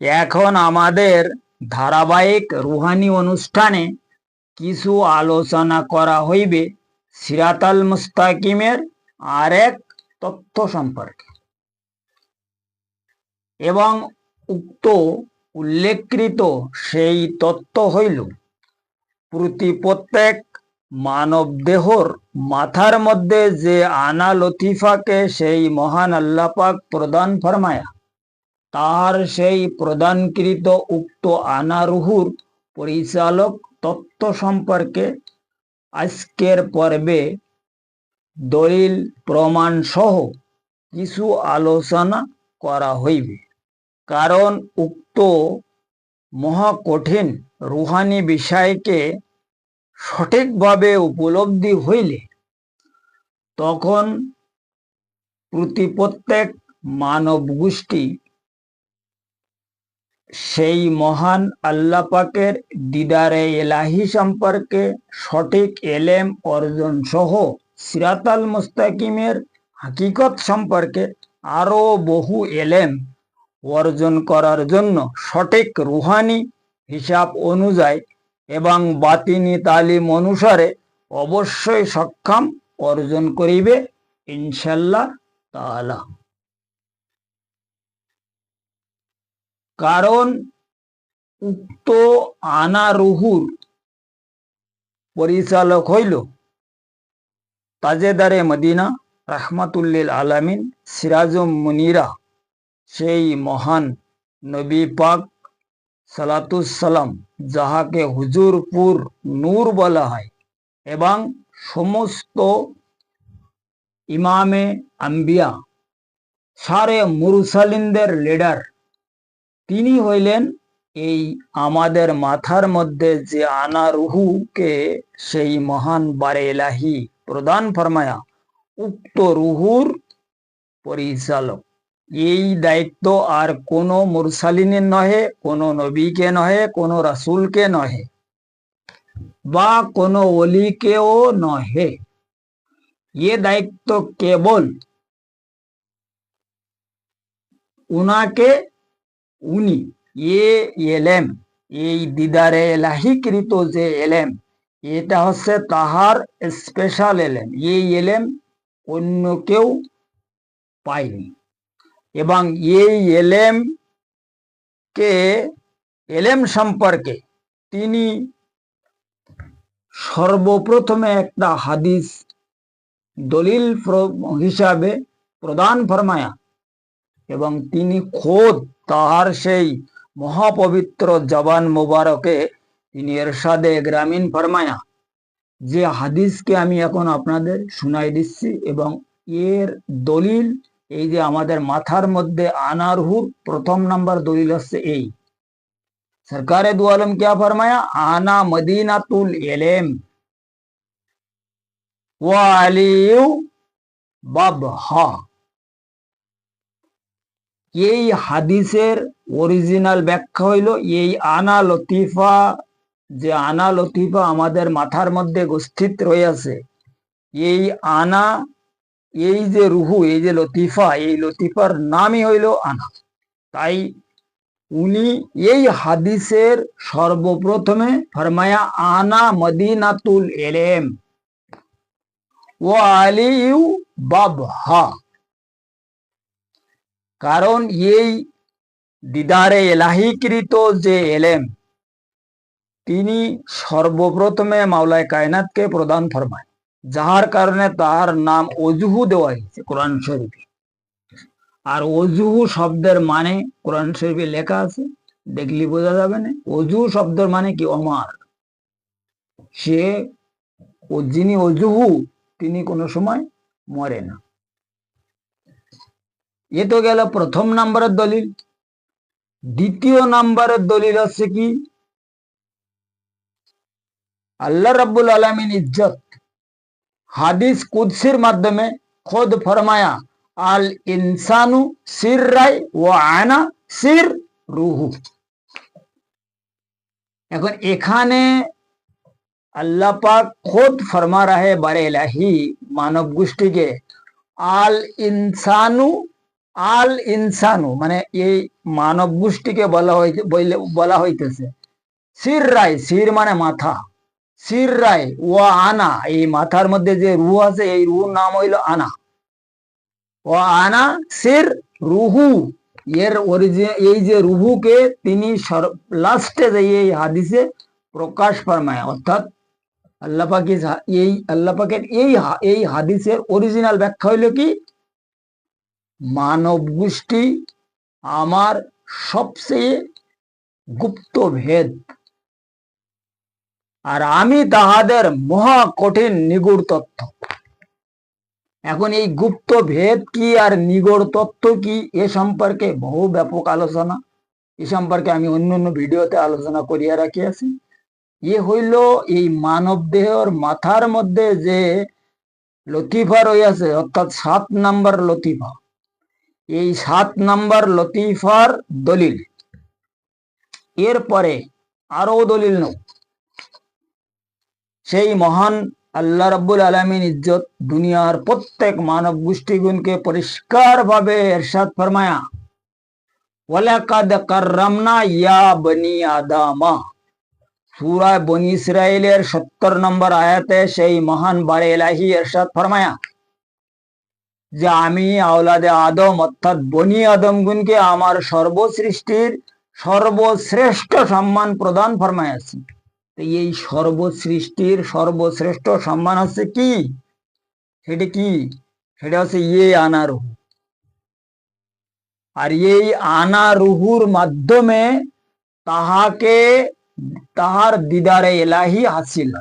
এখন আমাদের ধারাবাহিক রুহানি অনুষ্ঠানে কিছু আলোচনা করা হইবে সিরাতাল মুস্তাকিমের আরেক তথ্য সম্পর্কে। এবং উক্ত উল্লেখকৃত সেই তত্ত্ব হইল, প্রতি প্রত্যেক মানব দেহর মাথার মধ্যে যে আনা লতিফাকে সেই মহান আল্লাপাক প্রদান ফরমায়া তাহার সেই প্রদানকৃত উক্ত আনারুহুর পরিচালক তত্ত্ব সম্পর্কে আজকের পর্বে দলিল প্রমাণ সহ কিছু আলোচনা করা হইবে। কারণ উক্ত মহাকঠিন রুহানি বিষয়কে সঠিকভাবে উপলব্ধি হইলে তখন প্রতি প্রত্যেক মানব গোষ্ঠী সেই মহান আল্লাহ পাকের দিদারে এলাহি সম্পর্কে সঠিক এলেম অর্জন সহ সিরাতাল মুস্তাকিমের হাকিকত সম্পর্কে আরও বহু এলেম অর্জন করার জন্য সঠিক রুহানি হিসাব অনুযায়ী এবং বাতিনি তালিম অনুসারে অবশ্যই সক্ষম অর্জন করিবে ইনশাল্লাহ তাআলা। কারণ উক্ত আনা রুহুর পরিচালক হইল তাজেদারে মদিনা রাহমাতুল্লিল আলামিন সিরাজুম মুনিরা, সেই মহান নবী পাক সালাতুসালাম যাহাকে হুজুরপুর নূর বলা হয় এবং সমস্ত ইমামে আম্বিয়া, সারে মুরসালিনদের লিডার তিনি হইলেন এই আমাদের মাথার মধ্যে যে আনা রুহুকে সেই মহান বারে এলাহি প্রদান ফরমায়া, উক্ত রুহুর পরিচালক। এই দায়িত্ব আর কোনো মুরসালিনের নহে, কোনো নবীকে নহে, কোনো রাসুলকে নহে, বা কোনো অলিকেও নহে। এ দায়িত্ব কেবল উনাকে উনি, এ এলেম, এই দিদারে এলাহিকৃত যে এলেম, এটা হচ্ছে তাহার স্পেশাল এলেম। এই এলেম অন্য কেউ পায়নি। এবং এই এলেম কে এলেম সম্পর্কে তিনি সর্বপ্রথমে একটা হাদিস দলিল হিসাবে প্রদান ফরমায়া। এবং তিনি খোদ তাহার সেই মহাপবিত্র জবান মুবারকে তিনি এরশাদে গ্রামীণ ফরমায়া। যে হাদিসকে আমি এখন আপনাদের শুনাই দিচ্ছি এবং এর দলিল এই যে আমাদের মাথার মধ্যে আনারহুর প্রথম নাম্বার দলিল হচ্ছে এই। সরকারে দু আলম কিয়া ফরমায়া? আনা মদিনাতুল এলেম। ও আলিউ বাবহা। এই হাদিসের অরিজিনাল ব্যাখ্যা হইল, এই আনা লতিফা, যে আনা লতিফা আমাদের মাথার মধ্যে উপস্থিত রয়েছে, এই আনা, এই যে রুহু, এই যে লতিফা, এই লতিফার নামই হইল আনা। তাই উনি এই হাদিসের সর্বপ্রথমে ফরমায়া, আনা মদিনাতুল এলেম, ও আলিউ বাবহা। কারণ এই দিদারে এলাহিকৃত যে এলেম, তিনি সর্বপ্রথমে মাওলায় কায়নাতকে প্রদান ফরমায়, যাহার কারণে তার নাম অজুহু দেওয়া হয়েছে কোরআন শরীফে। আর অজুহু শব্দের মানে কোরআন শরীফে লেখা আছে দেখলি বোঝা যাবে না, অজুহু শব্দের মানে কি? অমার। সে যিনি অজুহু, তিনি কোনো সময় মরে না। এ তো গেল প্রথম নাম্বারের দলিল দ্বিতীয় নাম্বারের দলিল হচ্ছে কি আল্লাহ রাব্বুল আলমিন ইজ্জত হাদিস কুদসির মাধ্যমে খোদ ফরমায়া আল ইনসানু সির রাই ও আয়না সির রুহু এখন এখানে আল্লাহ পাক খোদ ফরমা রাহে বারে ইলাহি মানব গোষ্ঠীকে, আল ইনসানু আল ইনসানু মানে এই মানব গোষ্ঠীকে বলা হয়েছে বলা হইতেছে। সির রায়, সির মানে মাথা। সির রায় ও আনা, এই মাথার মধ্যে যে রু আছে, এই রুর নাম হইল আনা। ও আনা সির রুহু, এর অরিজিন এই যে রুহুকে তিনি লাস্টে যে এই হাদিসে প্রকাশ ফরমায়, অর্থাৎ আল্লাপাকি এই, আল্লাহ পাকের এই এই হাদিসের অরিজিনাল ব্যাখ্যা হইল কি? মানব গোষ্ঠী আমার সবচেয়ে গুপ্ত ভেদ। আর আমি তাহাদের মহা কঠিন নিগুড় তথ্য এখন এই গুপ্ত ভেদ কি আর নিগড় তত্ত্ব কি এ সম্পর্কে বহু ব্যাপক আলোচনা। এ সম্পর্কে আমি অন্য অন্য ভিডিওতে আলোচনা করিয়া রাখিয়াছি। এ হইল এই মানব দেহর মাথার মধ্যে যে লতিফা রইয়াছে অর্থাৎ সাত নাম্বার লতিফা। এই সাত নাম্বার লতিফার দলিল। এরপরে আরও দলিল নয় সেই মহান আল্লাহ রাব্বুল আলমিন ইজ্জত দুনিয়ার প্রত্যেক মানব গোষ্ঠীগুণকে পরিষ্কার ভাবে এরশাদ ফরমায়া, ওয়ালাকাদ কাররামনা ইয়া বনি আদামা। সূরায় বনি ইসরাইলের সত্তর নম্বর আয়াতে সেই মহান বারে এলাহি এরশাদ ফরমায়া যে আমি আওলাদে আদম, অর্থাৎ বনি আদম গুনকে আমার সর্বসৃষ্টির সর্বশ্রেষ্ঠ সম্মান প্রদান ফরমায়াছি। তো এই সর্বসৃষ্টির সর্বশ্রেষ্ঠ সম্মান হচ্ছে কি? সেটা কি? সেটা হচ্ছে ইয়ে আনা রুহু আর এই আনা রুহুর মাধ্যমে তাহাকে, তাহার দিদারে এলাহি হাসিল।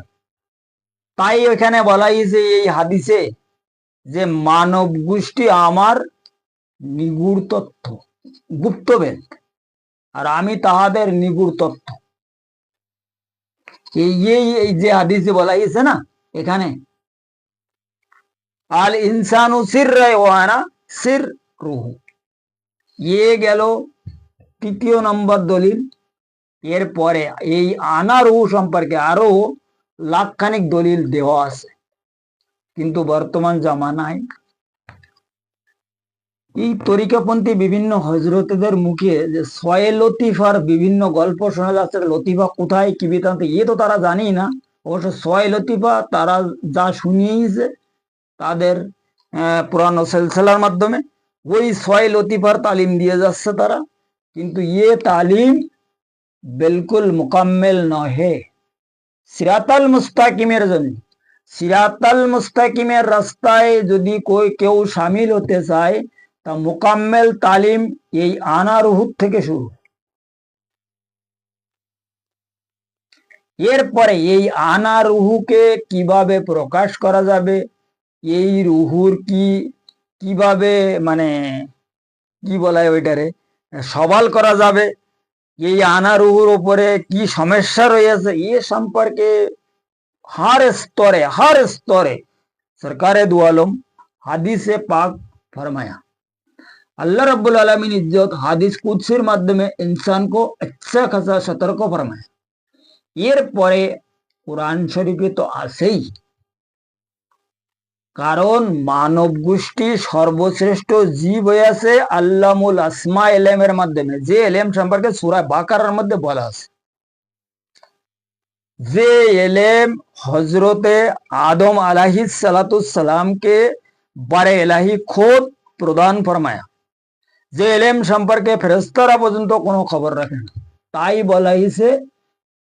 তাই ওখানে বলা হয়েছে এই হাদিসে যে মানব গোষ্ঠী আমার নিগুড় তথ্য গুপ্তভেদ আর আমি তাহাদের নিগুড় তথ্য এই যে হাদিসে বলা হয়েছে না, এখানে, আল ইনসানু সির ওয়ানা সির রুহু। ইয়ে গেল তৃতীয় নম্বর দলিল। এরপরে এই আনা রুহু সম্পর্কে আরও লাখখানিক দলিল দেওয়া আছে। কিন্তু বর্তমান জামানায় এই তরিকাপন্থী বিভিন্ন হজরতদের মুখে যে ছয় লতিফার বিভিন্ন গল্প শোনা যাচ্ছে লতিফা কোথায়, কি বৃত্তান্ত ইয়ে তো তারা জানি না। অবশ্য ছয় লতিফা তারা যা শুনিয়েছে তাদের পুরানো সেলসেলার মাধ্যমে, ওই ছয় লতিফার তালিম দিয়ে যাচ্ছে তারা। কিন্তু ইয়ে তালিম বিলকুল মোকাম্মেল নহে, সিরাতাল মুস্তাকিমের জন্য। সিরাতাল মুস্তাকিমের রাস্তায় যদি কেউ সামিল হতে চায়, তা মোকাম্মেল তালিম এই আনা রুহুর থেকে শুরু। এরপরে এই আনা রুহুকে কীভাবে প্রকাশ করা যাবে? এই রুহুর কি, কীভাবে মানে কি বলা হয় ওইটারে? সবাল করা যাবে। এই আনা রুহুর উপরে কি সমস্যা রয়েছে? এ সম্পর্কে হর স্তরে হর স্তরে সরকারে দু হাদিসে পাক ফরমায়া আল্লাহ রব্বুল আলমিন ইজ্জত হাদিস কুদসির মাধ্যমে ইনসানকে আচ্ছা খাসা সতর্ক ফরমায় এরপরে কোরআন শরীফে তো আসেই কারণ মানব গোষ্ঠী সর্বশ্রেষ্ঠ জীব হয়ে আছে আল্লামুল আসমা এলেমের মাধ্যমে যে এলেম সম্পর্কে সুরা বাকারের মধ্যে বলা আছে যে এলেম হজরতে আদম আলাহি সালাতামকে বারে এলাহি খোদ প্রদান ফরমায়া। যে এলেম সম্পর্কে ফেরেস্তারা পর্যন্ত কোনো খবর রাখে না। তাই বলা হয়েছে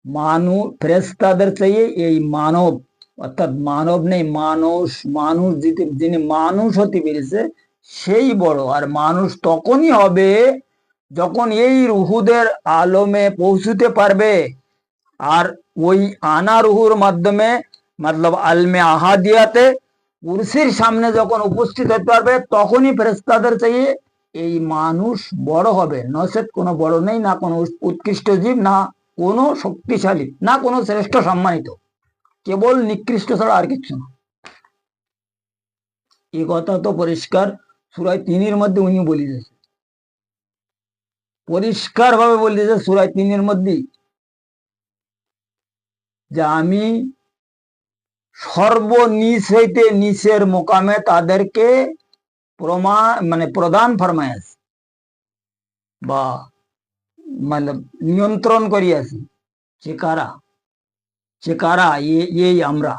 মানু ফেরেস্তাদের চাইয়ে এই মানব, অর্থাৎ মানব নেই, মানুষ মানুষ যিনি মানুষ হতে পেরেছে, সেই বড়। আর মানুষ তখনই হবে যখন এই রুহুদের আলমে পৌঁছতে পারবে। আর ওই আনা রুহুর মাধ্যমে, মতলব আলমে আহাদিয়াতে কুরসির সামনে যখন উপস্থিত হতে পারবে, তখনই ফেরেস্তাদের চাইয়ে এই মানুষ বড় হবে। নসেত কোনো বড় নেই, না কোনো উৎকৃষ্ট জীব, না কোনো শক্তিশালী, না কোনো শ্রেষ্ঠ সম্মানিত। কেবল নিকৃষ্ট ছাড়া আর কিছু না। এ কথা তো পরিষ্কার সুরায় তিনের মধ্যে উনি বলি দিয়েছে পরিষ্কার ভাবে বলে দিয়েছে সুরায় তিনের মধ্যেই। যে আমি সর্বনিচ হইতে নিচের মোকামে তাদেরকে প্রমা মানে প্রদান ফরমায়াস বা মানে নিয়ন্ত্রণ করিয়াছি। সে কারা? সে কারা? এই আমরা।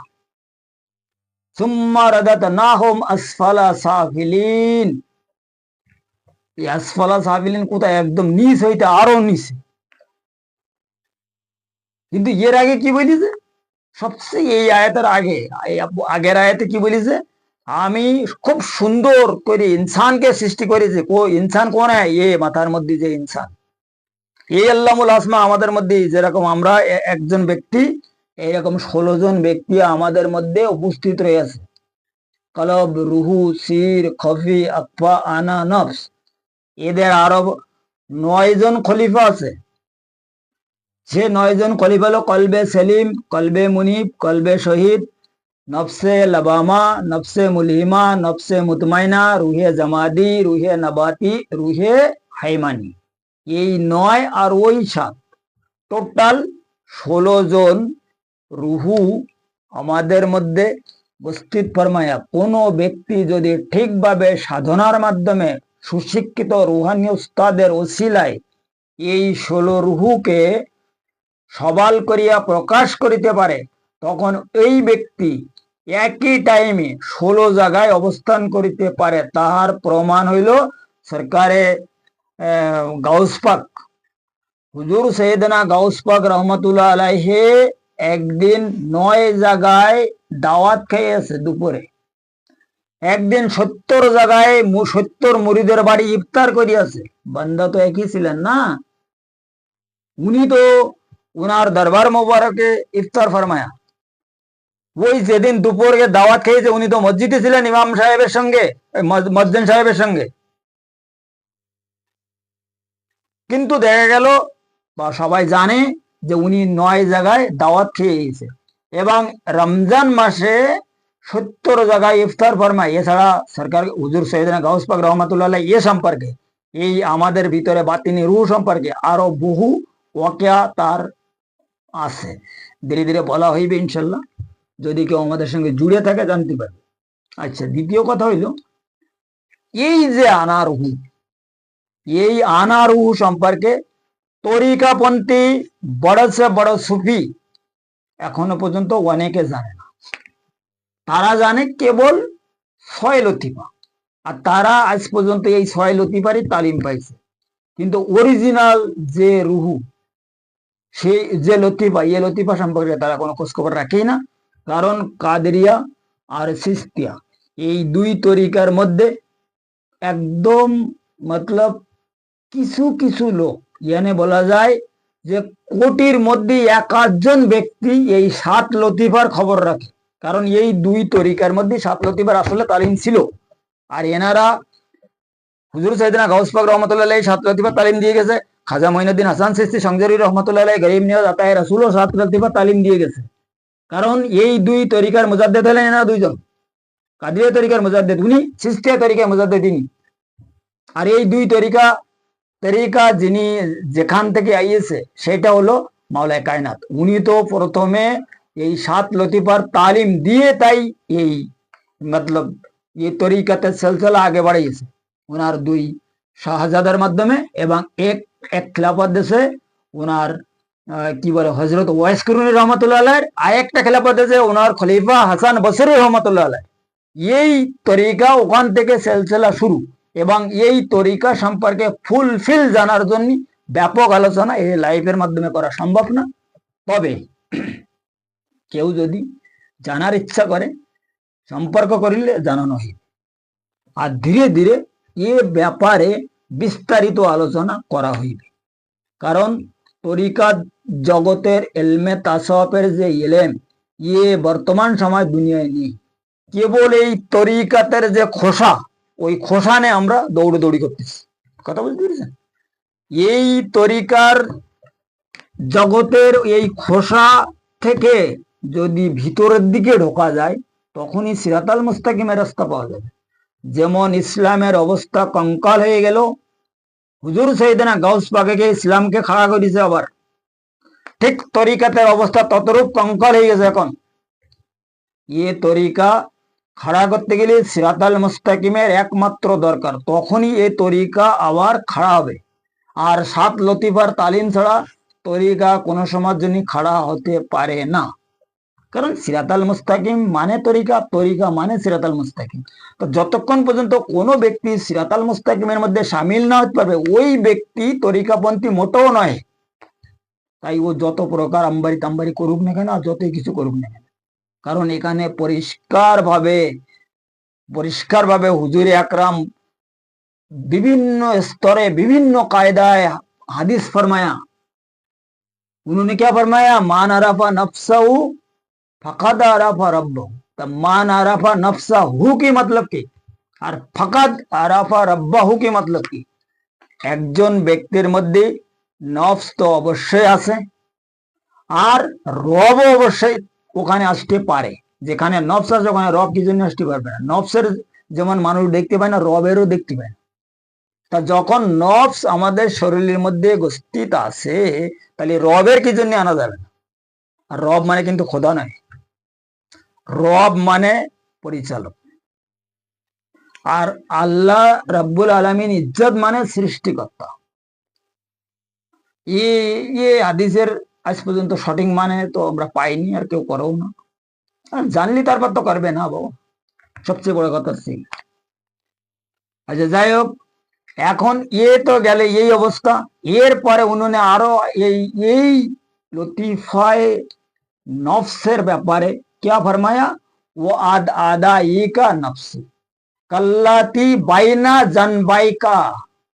সুম্মা রাদাতনাহুম আসফালা সাফিলিন। আসফালা সাফিলিন কোথায়? একদম নিচ হইতে আরও নিচে কিন্তু এর আগে কি বলিছে? সবচেয়ে এই আয়াতের আগে আগের আয়াতে কি বলিছে? আমি খুব সুন্দর করে ইনসানকে সৃষ্টি করেছি। কো, ইনসান কোন এ মাথার মধ্যে যে ইনসান। এই আল্লামুল আসমা আমাদের মধ্যে, যেরকম আমরা একজন ব্যক্তি এইরকম ষোলো জন ব্যক্তি আমাদের মধ্যে উপস্থিত রয়েছে। কলব, রুহু, সির, খফি আকফা আনা, নফস। এদের আরব নয় জন খলিফা আছে। সে নয় জন খলিফা হলো কলবে সেলিম, কলবে মুনিব, কলবে শহীদ, নফসে লবামা, নফসে মুলহিমা, নফসে মুতমাইনা, রুহে জামাদি, রুহে নবাতি, রুহে হাইমানি। এই নয় আর ওই সাত। টোটাল ষোলো জন রুহু আমাদের মধ্যে উপস্থিত ফরমায়া। কোনো ব্যক্তি যদি ঠিকভাবে সাধনার মাধ্যমে সুশিক্ষিত রুহানি উস্তাদের ওসিলায় এই ষোলো রুহুকে সবাল করিয়া প্রকাশ করিতে পারে, তখন এই ব্যক্তি একই টাইমে ষোলো জায়গায় অবস্থান করিতে পারে। তাহার প্রমাণ হইল সরকারে গাউসপাক হুজুর সৈয়দনা গাউসপাক রহমতুল্লাহ আলাইহে একদিন নয় জায়গায় দাওয়াত খেয়েছে দুপুরে। একদিন সত্তর জায়গায় সত্তর মুড়িদের বাড়ি ইফতার করিয়াছে। বান্দা তো একই ছিলেন না। উনি তো উনার দরবার মোবারকে ইফতার ফরমায়া ওই যেদিন দুপুরে দাওয়াত খেয়েছে উনি তো মসজিদে ছিলেন ইমাম সাহেবের সঙ্গে মসজিদ সাহেবের সঙ্গে কিন্তু দেখা গেল বা সবাই জানে যে উনি নয় জায়গায় দাওয়াত খেয়েছে এবং রমজান মাসে সত্তর জায়গায় ইফতার ফরমায় এছাড়া সরকার হুজুর সৈয়দনা গাউসপাক রহমতুল্লাহ এ সম্পর্কে এই আমাদের ভিতরে বাতিনি রু সম্পর্কে আরও বহু ওয়াকিয়া তার আছে ধীরে ধীরে বলা হইবে ইনশাল্লাহ। যদি কেউ আমাদের সঙ্গে জুড়ে থাকে, জানতে পারবে। আচ্ছা দ্বিতীয় কথা হইল, এই যে আনারহু, এই আনারহু সম্পর্কে তরিকাপন্থী বড় সে বড় সুফি এখনও পর্যন্ত অনেকে জানে না। তারা জানে কেবল ছয় লতিফা, আর তারা আজ পর্যন্ত এই ছয় লতিফারই তালিম পাইছে। কিন্তু অরিজিনাল যে রুহু সেই যে লতিফা ইয়ে লতিফা সম্পর্কে তারা কোনো খোঁজখবর রাখেই না। কারণ কাদেরিয়া আর সিস্তিয়া এই দুই তরিকার মধ্যে একদম মতলব কিছু কিছু লোক, ইয়ানে বলা যায় যে কোটির মধ্যে এক আধজন ব্যক্তি এই সাত লতিফার খবর রাখে। কারণ এই দুই তরিকার মধ্যে সাত লতিফার আসলে তালিম ছিল। আর এনারা হুজুর সাইদিনা গাউসপাক রহমতুল্লাহ এই সাত লতিফার তালিম দিয়ে গেছে। খাজা মঈনুদ্দিন হাসান সিস্তি সংজারি রহমতুল্লাহ গরিব নিয়াজ আতায় রাসুলও সাত লতিফার তালিম দিয়ে গেছে। কারণ এই দুই তরিকার মুজাদ্দেদ হলেন এনারা দুইজন। কাদিয়া তরিকার মুজাদ্দেদ উনি সিস্তিয়া তরিকার মুজাদ্দেদ তিনি। আর এই দুই তরিকা তরিকা যিনি যেখান থেকে আইয়েছে, সেটা হলো মাওলায় কায়নাত। উনি তো প্রথমে এই সাত লতিফার তালিম দিয়ে তাই এই মতলব এই তরিকাতে সিলসিলা আগে বাড়িয়েছে। ওনার দুই শাহজাদার মাধ্যমে এবং এক এক খেলাফত দেশে ওনার কি বলে, হজরত ওয়াইস করুনি রহমতুল্লাহ আলাইয়ের আর একটা খেলাফত দেশে ওনার খলিফা হাসান বসরি রহমতুল্লাহ আলাই এই তরিকা ওখান থেকে সিলসিলা শুরু, এবং এই তরিকা সম্পর্কে ফুলফিল জানার জন্য ব্যাপক আলোচনা এই লাইভের মাধ্যমে করা সম্ভব না। তবে, কেউ যদি জানার ইচ্ছা করে, সম্পর্ক করিলে জানানো হইবে আর ধীরে ধীরে এ ব্যাপারে বিস্তারিত আলোচনা করা হইবে। কারণ তরিকা জগতের এলমে তাসফের যে এলেম ইয়ে বর্তমান সময় দুনিয়ায় নেই। কেবল এই তরিকাতের যে খোসা, ওই খোসানে আমরা দৌড়দৌড়ি করতেছি। কথা বুঝতে পেরেছেন? এই তরিকার জগতের এই খোসা থেকে যদি ভিতরের দিকে ঢোকা যায়, তখনই সিরাতাল মুস্তাকিমের রাস্তা পাওয়া যাবে। যেমন ইসলামের অবস্থা কঙ্কাল হয়ে গেল, হুজুর সৈদিনা গাউস পাকে ইসলামকে খাড়া করেছে আবার। ঠিক তরিকাতের অবস্থা ততরূপ কঙ্কাল হয়ে গেছে এখন। ইয়ে তরিকা খাড়া করতে গেলে সিরাতাল মুস্তাকিমের একমাত্র দরকার, তখনই এই তরিকা আবার খাড়া হবে। আর সাত লতিফার তালিম ছাড়া তরিকা কোনো সময়ের জন্য খাড়া হতে পারে না। কারণ সিরাতাল মুস্তাকিম মানে তরিকা তরিকা মানে সিরাতাল মুস্তাকিম তো যতক্ষণ পর্যন্ত কোনো ব্যক্তি সিরাতাল মুস্তাকিমের মধ্যে সামিল না হতে পারবে ওই ব্যক্তি তরিকাপন্থী মোটেও নয় তাই ও যত প্রকার আম্বারি তাম্বারি করুক না কেন আর যতই কিছু করুক না কেন কারণ এখানে পরিষ্কার ভাবে পরিষ্কার ভাবে হুজুরে আকরাম বিভিন্ন স্তরে বিভিন্ন কায়দায় হাদিস ফরমায়া उन्होंने क्या फरमाया मान अराफा नफ्साहु ফকাদ আরাফা রব্ব মান আরাফা নফসা হু কি মতলব কি? আর ফকাদ আরাফা রব্বা হু কি মতলব কি? একজন ব্যক্তির মধ্যে নফস তো অবশ্যই আছে, আর রব অবশ্যই ওখানে আসতে পারে। যেখানে নফস আছে ওখানে রব কি জন্য আসতে পারবে না। নফসের যেমন মানুষ দেখতে পায় না, রবেরও দেখতে পায় না। তা যখন নফস আমাদের শরীরের মধ্যে গোষ্ঠীত আছে, তাহলে রবের কি জন্য আনা যাবে না। রব মানে কিন্তু খোদা নয়। রব মানে পরিচালক। আর আল্লাহ রব্বুল আলমিন ইজ্জত মানে সৃষ্টিকর্তা। ইয়ে হাদিসের আজ পর্যন্ত সঠিক মানে তো আমরা পাইনি, আর কেউ করেও না। আর জানলি তারপর তো করবে না বাবু। সবচেয়ে বড় কথা সেই আচ্ছা যাই হোক, এখন এ তো গেলে এই অবস্থা। এর পরে উনুনে আরও এই এই লতিফায় নফসের ব্যাপারে क्या फरमाया वो आद आदा ई का नफ्स कल्लाती বাইনা जनबाई का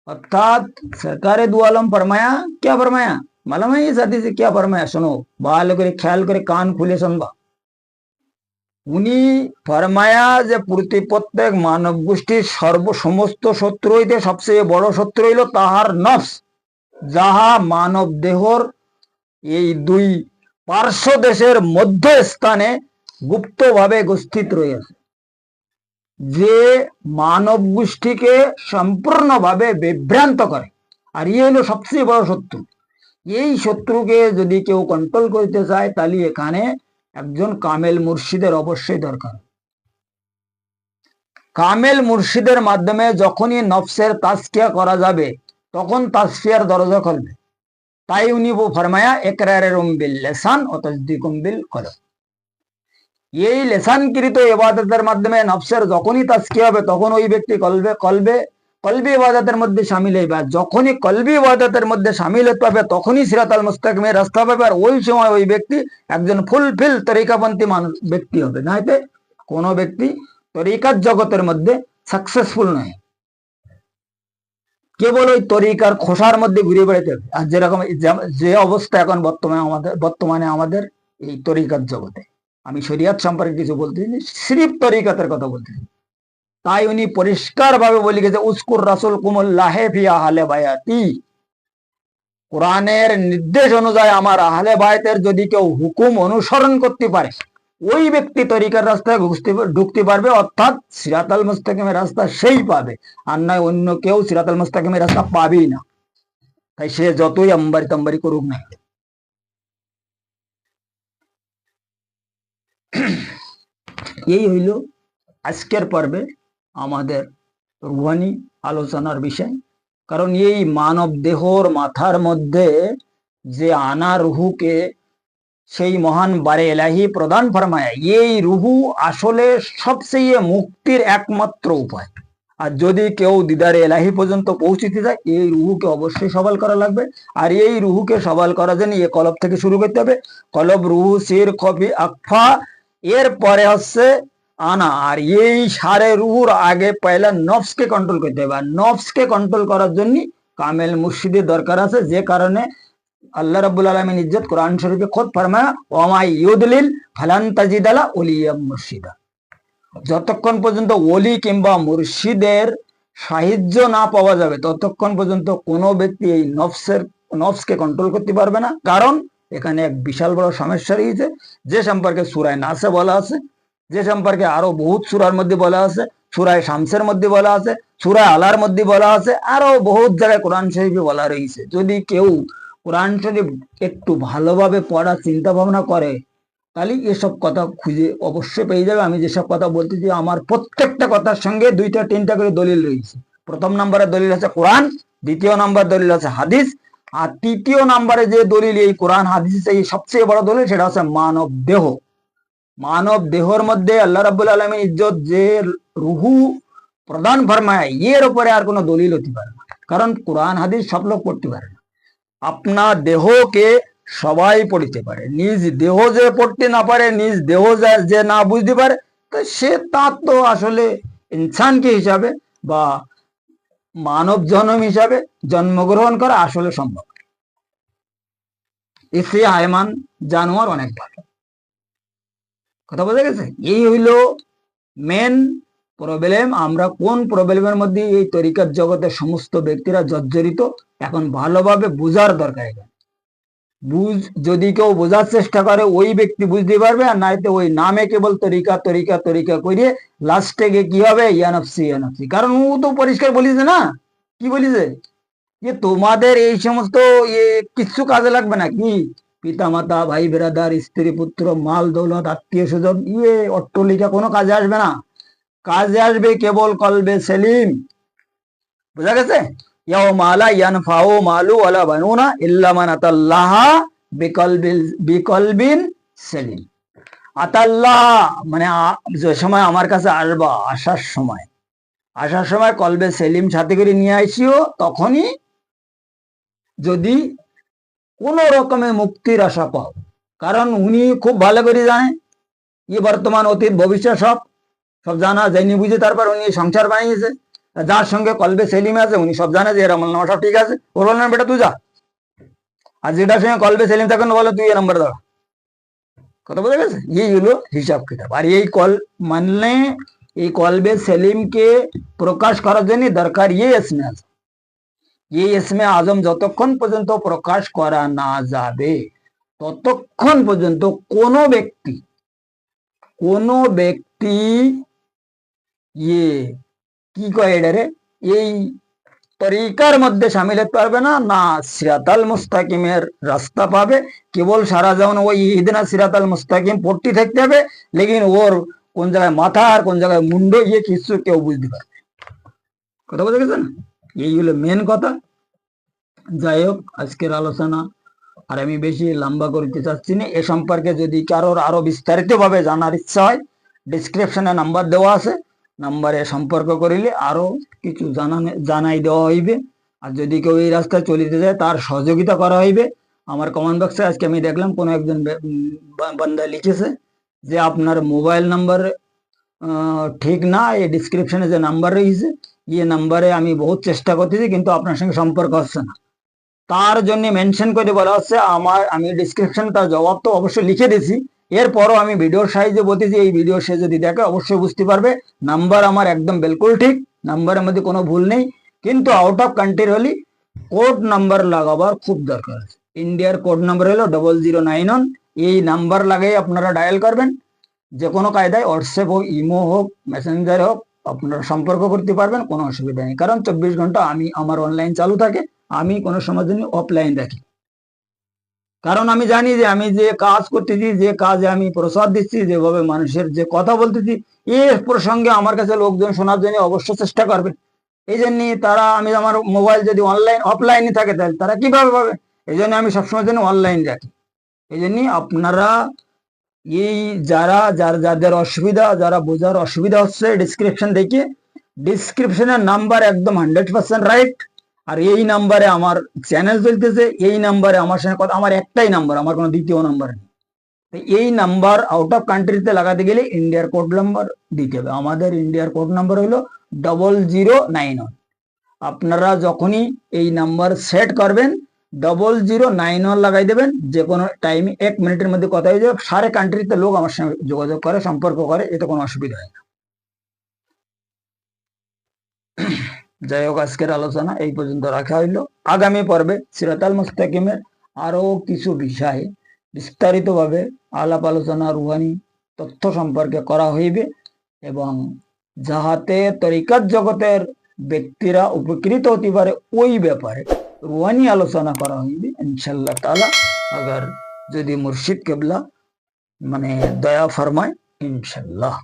अर्थात सरकार दु आलम फरमाया क्या फरमाया मालूम है इस हदीस से क्या फरमाया सुनो ভালো করে খেয়াল করে কান খুলে শুনবা উনি ফরমায়া যে প্রতি প্রত্যেক মানব গোষ্ঠীর সর্ব সমস্ত শত্রু হইতে সবচেয়ে বড় শত্রু হইল তাহার নফস যাহা মানব দেহর এই দুই পার্শ্ব দেশের মধ্য স্থানে গুপ্তভাবে উপস্থিত রয়েছে। যে মানব গোষ্ঠীকে সম্পূর্ণভাবে বিভ্রান্ত করে, আর ইয়ে হলো সবচেয়ে বড় শত্রু। এই শত্রুকে যদি কেউ কন্ট্রোল করতে চায়, তাহলে এখানে একজন কামেল মুর্শিদের অবশ্যই দরকার। কামেল মুর্শিদের মাধ্যমে যখনই নফসের তাস্কিয়া করা যাবে, তখন তাসফিয়ার দরজা খুলবে। তাই উনি ফরমায়া একরারের বিল লেসান ও তসদিকুম বিল কলব এই লেসানকৃত ইবাদতের মাধ্যমে নফসের যখনই তাস্কি হবে তখন ওই ব্যক্তি কলবে কলবে কলবি ইবাদতের মধ্যে সামিল হইবে আর যখনই কলবি ইবাদতের মধ্যে সামিল হতে পারবে তখনই সিরাতাল মুস্তাকিমের রাস্তা পাবে আর ওই সময় ওই ব্যক্তি একজন ফুলফিল তরিকাপন্থী মানুষ ব্যক্তি হবে নাইতে কোনো ব্যক্তি তরিকার জগতের মধ্যে সাকসেসফুল নয় কেবল ওই তরিকার খোসার মধ্যে ঘুরে বেড়াতে হবে। আর যেরকম যে অবস্থা এখন বর্তমানে আমাদের বর্তমানে আমাদের এই তরিকার জগতে। আমি শরিয়াত সম্পর্কে কিছু বলতে সিরিফ তরিকাতের কথা বলতেছি তাই উনি পরিষ্কার ভাবে বলে গেছে উস্কুর রাসুল কুমুল্লাহে ফিয়া হালে বায়াতি। কোরআনের নির্দেশ অনুযায়ী আমার আহলে বায়াতের যদি কেউ হুকুম অনুসরণ করতে পারে ওই ব্যক্তি তরিকার রাস্তায় ঘুষতে ঢুকতে পারবে, অর্থাৎ সিরাতাল মুস্তাকিমের রাস্তা সেই পাবে। আর নয়, অন্য কেউ সিরাতাল মুস্তাকিমের রাস্তা পাবেই না। তাই সে যতই আম্বারি তাম্বারি করুক না এই হইল আজকের পর্বে আমাদের রুহানি আলোচনার বিষয়। কারণ এই মানব দেহর মাথার মধ্যে যে আনা রুহুকে সেই মহান বারে এলাহি প্রদান ফরমায়, এই রুহু আসলে সবচেয়ে মুক্তির একমাত্র উপায়। আর যদি কেউ দিদারে এলাহি পর্যন্ত পৌঁছিতে যায়, এই রুহুকে অবশ্যই সবাল করা লাগবে। আর এই রুহুকে সবাল করার জন্য এ কলব থেকে শুরু করতে হবে। কলব রুহু, সির, কফি, আকফা এর পরে হচ্ছে আনা। আর এই সারে রুহুর আগে পয়লা নফসকে কন্ট্রোল করতে হবে। আর নফসকে কন্ট্রোল করার জন্য কামেল মুর্শিদের দরকার আছে। যে কারণে আল্লাহ রাব্বুল আলামিন ইজ্জত কোরআন শরীফে খোদ ফরমায়া ওমা ইউদলিল ফালান তাজিদালা মুর্শিদা যতক্ষণ পর্যন্ত ওলি কিংবা মুর্শিদের সাহায্য না পাওয়া যাবে, ততক্ষণ পর্যন্ত কোনো ব্যক্তি এই নফসের, নফসকে কন্ট্রোল করতে পারবে না। কারণ, এখানে এক বিশাল বড় সমস্যা রয়েছে। যে সম্পর্কে সুরায় নাসে বলা আছে, যে সম্পর্কে আরও বহুত সুরার মধ্যে বলা আছে, সুরায় শামসের মধ্যে বলা আছে, সুরায় আলার মধ্যে বলা আছে, আরও বহুত জায়গায় কোরআন শরীফে বলা রয়েছে। যদি কেউ কোরআন শরীফ একটু ভালোভাবে পড়ার চিন্তা ভাবনা করে, তাহলে এসব কথা খুঁজে অবশ্যই পেয়ে যাবে। আমি যেসব কথা বলতে বলতেছি আমার প্রত্যেকটা কথার সঙ্গে দুইটা, তিনটা করে দলিল রয়েছে। প্রথম নম্বরে দলিল আছে কোরআন, দ্বিতীয় নম্বর দলিল আছে হাদিস, আর তৃতীয় নম্বরে যে দলিল এই কোরআন, হাদিস এই সবচেয়ে বড় দলিল, সেটা হচ্ছে মানব দেহ। মানব দেহর মধ্যে আল্লাহ রাবুল আলমীর ইজ্জত যে রুহু প্রদান ফরমায়, এর উপরে আর কোনো দলিল হতে পারে না। কারণ কোরআন, হাদিস সব লোক পড়তে পারে না। আপনার দেহকে সবাই পড়িতে পারে। নিজ দেহ যে পড়তে না পারে, নিজ দেহ যা- না বুঝতে পারে, তো সে তার তো আসলে ইনসানকে হিসাবে বা মানব জনম হিসাবে জন্মগ্রহণ করা আসলে সম্ভব। এসে হায়মান জানোয়ার অনেক ভালো। কথা বোঝা গেছে? এই হইল মেন প্রবলেম আমরা কোন প্রবলেমের মধ্যে এই তরিকার জগতের সমস্ত ব্যক্তিরা জর্জরিত? এখন ভালোভাবে বোঝার দরকার এখানে বুঝ, যদি কেউ বোঝার চেষ্টা করে, ওই ব্যক্তি বুঝতে পারবে, আর নাইতে ওই নামে কেবল তরিকা তরিকা তরিকা করিয়ে লাস্টে গিয়ে কি হবে? ইয়ানফসি ইয়ানফসি কারণ ও তো পরিষ্কার বলিছে না। কি বলিছে? যে তোমাদের এই সমস্ত ইয়ে কিচ্ছু কাজে লাগবে না কি? পিতা মাতা ভাই বেরাদার স্ত্রী পুত্র মাল দৌলত আত্মীয় স্বজন ইয়ে অট্টলিকা কোনো কাজে আসবে না। কাজে আসবে, কেবল কলবে সেলিম। বুঝা গেছে? তখনই যদি কোন রকমের মুক্তির আশা পাও। কারণ উনি খুব ভালো করে জানে ই বর্তমান অতীত, ভবিষ্যৎ সব। সব জানা জেনে বুঝে তারপর উনি সংসার বানিয়েছে। যার সঙ্গে কলবে সেলিম আছে, উনি সব জানে যে এর নামা, সব ঠিক আছে। ওর বললেন বেটা, তুই যা। আর যেটার সঙ্গে কলবে সেলিম তখন বলে, তুই এ নম্বর দাঁড়া। কথা বোঝা গেছে? এই হলো হিসাব কিতাব। আর এই কল মানলে এই কলবে সেলিমকে প্রকাশ করার জন্য দরকার ইয়ে এসমে আছে। এই এসমে আজম যতক্ষণ পর্যন্ত প্রকাশ করা না যাবে, ততক্ষণ পর্যন্ত কোনো ব্যক্তি কোনো ব্যক্তি ইয়ে কি কয় এটারে এই তরিকার মধ্যে সামিল হতে পারবে না? না, সিরাতাল মুস্তাকিমের রাস্তা পাবে। কেবল সারা যেমন ওই ইদিনা সিরাতাল মুস্তাকিম পড়তে থাকতে হবে। লেকিন ওর কোন জায়গায় মাথা আর কোন জায়গায় মুন্ড ইয়ে কিছু কেউ বুঝতে পারবে কথা বুঝে গেছেন এই হলো মেন কথা। যাই হোক, আজকের আলোচনা আর আমি বেশি লম্বা করতে চাচ্ছি না। এ সম্পর্কে যদি কারোর আরও বিস্তারিত ভাবে জানার ইচ্ছা হয় ডিসক্রিপশনে নাম্বার দেওয়া আছে। নাম্বারে সম্পর্ক করিলে আরও কিছু জানানে, জানাই দেওয়া হইবে। আর যদি কেউ এই রাস্তায় চলিতে যায়, তার সহযোগিতা করা হইবে। আমার কমেন্ট বক্সে আজকে আমি দেখলাম কোনো একজন বান্দা লিখেছে যে আপনার মোবাইল নাম্বার ঠিক না, এই ডিসক্রিপশনে যে নাম্বার রয়েছে ইয়ে নাম্বারে আমি বহুত চেষ্টা করতেছি, কিন্তু আপনার সঙ্গে সম্পর্ক হচ্ছে না। তার জন্য মেনশন করে বলা হচ্ছে, আমার, আমি ডিসক্রিপশন তার জবাব তো অবশ্যই লিখে দিয়েছি। এরপরও আমি ভিডিওর সাইজে বলতেছি, এই ভিডিও সে যদি দেখে অবশ্যই বুঝতে পারবে। নাম্বার আমার একদম বিলকুল ঠিক, নাম্বারের মধ্যে কোনো ভুল নেই। কিন্তু আউট অফ কান্ট্রি হলে কোড নাম্বার লাগাবার খুব দরকার আছে। ইন্ডিয়ার কোড নাম্বার হলো ডবল জিরো নাইন ওয়ান এই নাম্বার লাগাই আপনারা ডায়াল করবেন। যে কোনো কায়দায় হোয়াটসঅ্যাপ হোক ইমো হোক মেসেঞ্জার হোক, আপনারা সম্পর্ক করতে পারবেন, কোনো অসুবিধা নেই। কারণ চব্বিশ ঘণ্টা আমি, আমার অনলাইন চালু থাকে, আমি কোনো সময় জন্য অফলাইন রাখি কারণ আমি জানি যে আমি যে কাজ করতেছি, যে কাজে আমি প্রসাদ দিচ্ছি, যেভাবে মানুষের যে কথা বলতেছি এর প্রসঙ্গে আমার কাছে লোকজন শোনার জন্য অবশ্য চেষ্টা করবে। এই জন্য তারা, আমি আমার মোবাইল যদি অনলাইন অফলাইনে থাকে, তাহলে তারা কীভাবে পাবে? এই জন্য আমি সবসময় জন্য অনলাইন রাখি। এই জন্য আপনারা এই যারা, যার, যাদের অসুবিধা, যারা বোঝার অসুবিধা হচ্ছে ডিসক্রিপশন দেখে ডিসক্রিপশনের নাম্বার একদম হান্ড্রেড পার্সেন্ট রাইট আর এই নাম্বারে আমার চ্যানেল চলতেছে, এই নাম্বারে আমার সঙ্গে কথা, আমার একটাই নাম্বার আমার কোনো দ্বিতীয় নাম্বার নেই। এই নাম্বার আউট অফ কান্ট্রিতে লাগাতে গেলে ইন্ডিয়ার কোড নাম্বার দিতে হবে। আমাদের ইন্ডিয়ার কোড নাম্বার হলো ডবল জিরো নাইন ওয়ান আপনারা যখনই এই নাম্বার সেট করবেন ডবল জিরো নাইন ওয়ান লাগাই দেবেন যে কোনো টাইমে এক মিনিটের মধ্যে কথা হয়ে যাবে, সারে কান্ট্রিতে লোক আমার সঙ্গে যোগাযোগ করে, সম্পর্ক করে, এতে কোনো অসুবিধা হয় না। যাই হোক, আজকের আলোচনা এই পর্যন্ত রাখা হইল। আগামী পর্বে সিরাতাল মুস্তাকিমের আরও কিছু বিষয়ে বিস্তারিতভাবে আলাপ আলোচনা, রুহানি, তথ্য সম্পর্কে করা হইবে এবং যাহাতে তরিকাত জগতের ব্যক্তিরা উপকৃত হতে পারে ওই ব্যাপারে রুহানি আলোচনা করা হইবে ইনশাল্লাহ তালা আগার যদি মুর্শিদ কেবলা মানে দয়া ফরমায় ইনশাল্লাহ